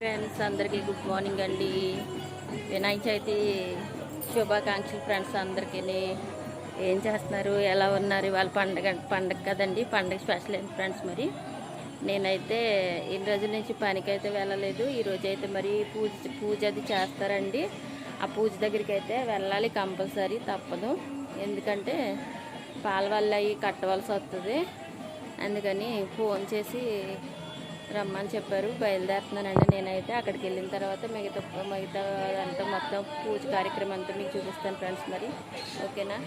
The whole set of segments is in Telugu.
ఫ్రెండ్స్ అందరికీ గుడ్ మార్నింగ్ అండి. వినాయక చవితి శుభాకాంక్షలు ఫ్రెండ్స్ అందరికీ ఏం చేస్తున్నారు? ఎలా ఉన్నారు? వాళ్ళ పండగ పండగ కదండి. పండగ స్పెషల్ ఏంటి ఫ్రెండ్స్ మరి? నేనైతే ఈ రోజుల నుంచి పనికి అయితే వెళ్ళలేదు ఈరోజు అయితే మరి పూజ పూజ అది చేస్తారండి. ఆ పూజ దగ్గరికి అయితే వెళ్ళాలి కంపల్సరీ తప్పదు. ఎందుకంటే పాల వల్ల అవి కట్టవలసి వస్తుంది అందుకని ఫోన్ చేసి రమ్మని చెప్పారు. బయలుదేరుతున్నానండి. నేనైతే అక్కడికి వెళ్ళిన తర్వాత మిగతా మిగతా అంతా మొత్తం పూజ కార్యక్రమం అంతా మీకు చూపిస్తాను ఫ్రెండ్స్ మరి. ఓకేనా?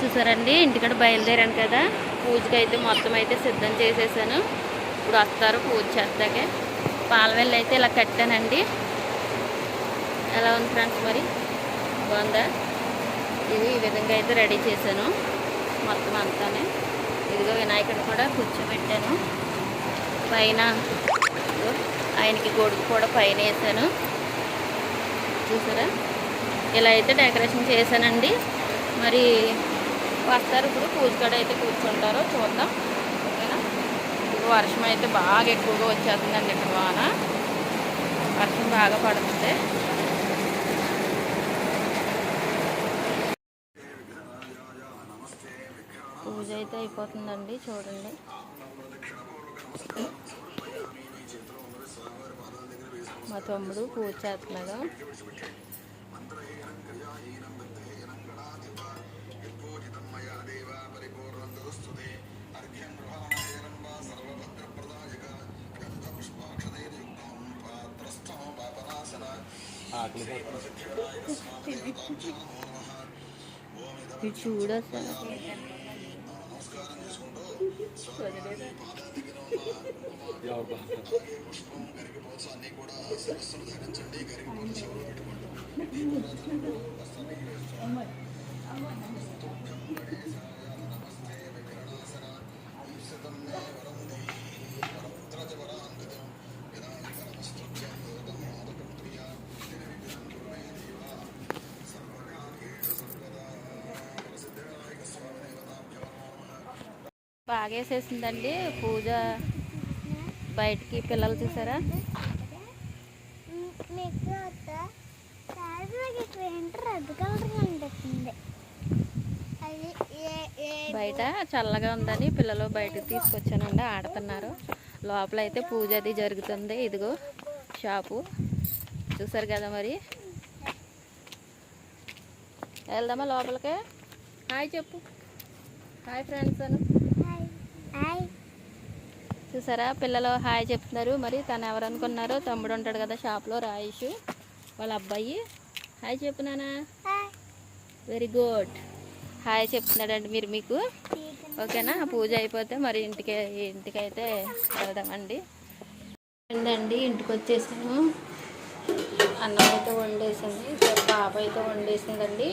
చూసారండి ఇంటికాడ బయలుదేరాను కదా. పూజకి అయితే మొత్తం అయితే సిద్ధం చేసేసాను. ఇప్పుడు వస్తారు పూజ చేస్తాకే. పాలవెల్లి అయితే ఇలా కట్టానండి. ఎలా ఉంది ఫ్రెండ్స్ మరి? బాగుందా? ఇది ఈ విధంగా అయితే రెడీ చేశాను. మొత్తం అంతానే. ఇదిగో వినాయకుడు కూడా కూర్చోబెట్టాను. పైన ఆయనకి గొడుగు కూడా పైన వేసాను. చూసారా? ఇలా అయితే డెకరేషన్ చేశానండి. మరి వస్తారు ఇప్పుడు పూజ కాడ అయితే కూర్చుంటారో చూద్దాం. ఓకేనా? ఇప్పుడు వర్షం అయితే బాగా ఎక్కువగా వచ్చేస్తుందండి ఇక్కడ వాన. వర్షం బాగా పడుతుంది పూజ అయితే అయిపోతుందండి చూడండి. తమ్ముడు పూజ చేస్తున్నాడు చూడు అసలు బాగా వేసేసిందండి పూజ బయటికి పిల్లలు చూసారా మీకు వద్ద కాదు నాకు ఇక్కడ పూజ బయటికి పిల్లలు చూసారా? బయట చల్లగా ఉందని పిల్లలు బయటకు తీసుకొచ్చానండి. ఆడుతున్నారు. లోపల అయితే పూజ అది జరుగుతుంది. ఇదిగో షాపు. చూసారు కదా మరి? వెళ్దామా లోపలికే? హాయ్ చెప్పు. హాయ్ ఫ్రెండ్స్ అను. చూసారా? పిల్లలు హాయ్ చెప్తున్నారు. మరి తను ఎవరు అనుకున్నారో? తమ్ముడు ఉంటాడు కదా షాప్లో రాయేష్. వాళ్ళ అబ్బాయి. హాయ్ చెప్పు నానా హాయ్. వెరీ గుడ్ హాయ్ చెప్తున్నాడండి మీరు మీకు. ఓకేనా? పూజ అయిపోతే మరి ఇంటికి ఇంటికి అయితే వెళ్దామండి. అండి ఇంటికి వచ్చేసాను అన్నం అయితే వండేసింది. పాప అయితే వండేసిందండి.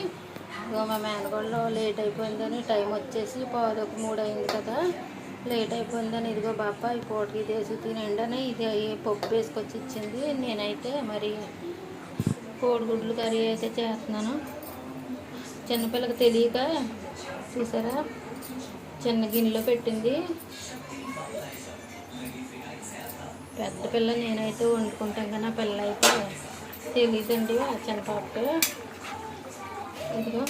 ఇగో మా మేనగోళ్ళు లేట్ అయిపోయిందని టైం వచ్చేసి పాదొక మూడు అయింది కదా. లేట్ అయిపోయిందని ఇదిగో బాప ఈ పూటకి ఇది వేసి తినండి అని ఇది పప్పు వేసుకొచ్చి ఇచ్చింది. నేనైతే మరి కోడిగుడ్లు కర్రీ అయితే చేస్తున్నాను. చిన్నపిల్లకి తెలియక చూసారా? చిన్న గిన్నెలో పెట్టింది. పెద్ద పిల్ల నేనైతే వండుకుంటాను కానీ ఆ పిల్ల అయితే తెలియదండి ఆ చిన్న పాపకి. ఇదిగో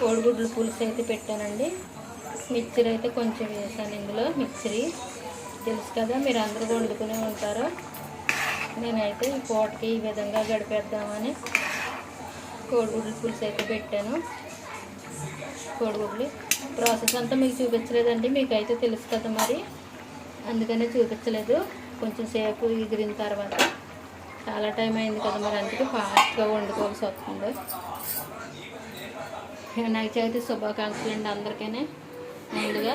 కోడిగుడ్లు పులుసు అయితే పెట్టానండి. మిక్చర్ అయితే కొంచెం వేసాను ఇందులో మిక్చరీ. తెలుసు కదా మీరు అందరూ వండుకునే ఉంటారు. నేనైతే ఈ పూటకి ఈ విధంగా గడిపేద్దామని కోడిగుడ్లు పులుసు అయితే పెట్టాను. కోడిగుడ్లు. ప్రాసెస్ అంతా మీకు చూపించలేదండి మీకు అయితే తెలుసు కదా మరి. అందుకనే చూపించలేదు. కొంచెం సేపు ఎగిరిన తర్వాత చాలా టైం అయింది కదా మరి అందుకే ఫాస్ట్గా వండుకోవాల్సి వస్తుంది. నాకు చేతి శుభాకాంక్షలు అండి అందరికీ ముందుగా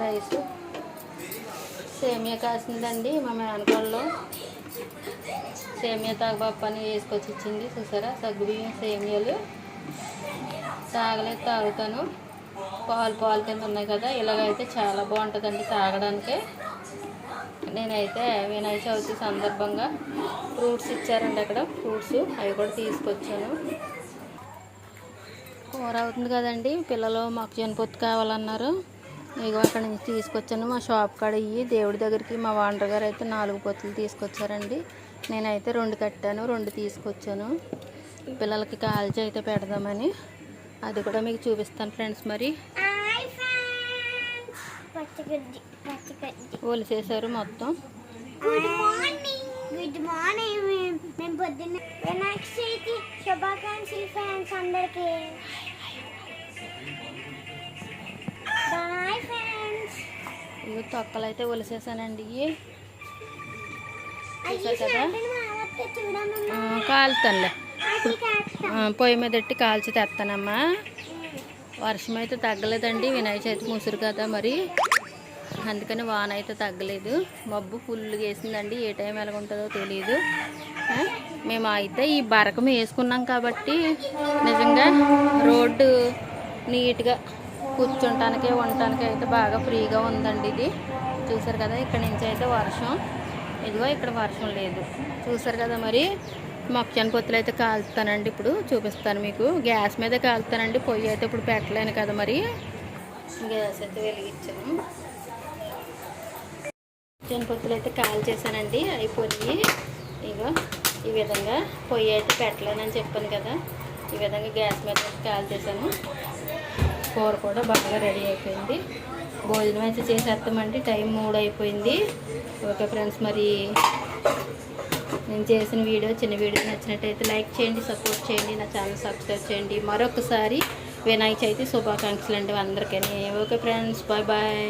రైస్. సేమియా కాసిందండి మా మేనకోళ్ళు సేమియా తాగబాపు అని వేసుకొచ్చి ఇచ్చింది చూసారా? సగ్గుబియ్యం సేమియాలు. తాగలేదు తాగుతాను. పాలు పాలు కింద ఉన్నాయి కదా ఇలాగైతే చాలా బాగుంటుందండి తాగడానికి. నేనైతే వినాయక చవితి సందర్భంగా ఫ్రూట్స్ ఇచ్చారండి అక్కడ ఫ్రూట్స్ అవి కూడా తీసుకొచ్చాను. కూర అవుతుంది కదండి. పిల్లలు మొక్కజొన్న పొత్తు కావాలన్నారు. ఇగో అక్కడ నుంచి తీసుకొచ్చాను. మా షాప్ కాడ ఇవి దేవుడి దగ్గరికి మా వాండర్ గారు అయితే నాలుగు పొత్తులు తీసుకొచ్చారండి. నేనైతే రెండు కట్టాను రెండు తీసుకొచ్చాను. పిల్లలకి కాల్చి అయితే పెడదామని. అది కూడా మీకు చూపిస్తాను ఫ్రెండ్స్ మరి. ఒలిసేసారు మొత్తం. గుడ్ మార్నింగ్ మేము పొద్దున్న వినాయక చవితి శుభాకాంక్షలు ఫ్రెండ్స్ అందరికి. బాయ్ ఫ్రెండ్స్ ఇవి తొక్కలు అయితే ఒలిసేసానండి కాలుతానులే. పొయ్యి మీద పెట్టి కాల్చి తెస్తానమ్మా వర్షం అయితే తగ్గలేదండి. వినాయక చవితి ముసురు కదా మరి. అందుకని వాన అయితే తగ్గలేదు. మబ్బు ఫుల్గా వేసిందండి. ఏ టైం ఎలాగుంటుందో తెలియదు మేము అయితే ఈ బరకం వేసుకున్నాం కాబట్టి నిజంగా రోడ్డు నీట్గా కూర్చుంటానికి ఉండటానికి అయితే బాగా ఫ్రీగా ఉందండి ఇది. చూసారు కదా ఇక్కడ నుంచి అయితే వర్షం. ఇదిగో ఇక్కడ వర్షం లేదు. చూసారు కదా మరి మొక్కజొన్న పొత్తులు అయితే కాలుతానండి ఇప్పుడు. చూపిస్తాను మీకు. గ్యాస్ మీద కాలుతానండి. పొయ్యి అయితే ఇప్పుడు పెట్టలేను కదా మరి. గ్యాస్ అయితే వెలిగించాను. శనగపప్పులు అయితే కాల్ చేశానండి అయిపోయి ఇగో ఈ విధంగా పొయ్యి అయితే పెట్టలేనని చెప్పాను కదా ఈ విధంగా గ్యాస్ మీద కాల్ చేశాను. కూర కూడా బాగా రెడీ అయిపోయింది. భోజనం అయితే చేసేస్తామండి టైం మూడు అయిపోయింది. ఓకే ఫ్రెండ్స్ మరి నేను చేసిన వీడియో చిన్న వీడియో నచ్చినట్టయితే లైక్ చేయండి సపోర్ట్ చేయండి నా ఛానల్ సబ్స్క్రైబ్ చేయండి. మరొకసారి వినాయక చవితి శుభాకాంక్షలు అండి అందరికీ. Okay friends bye bye.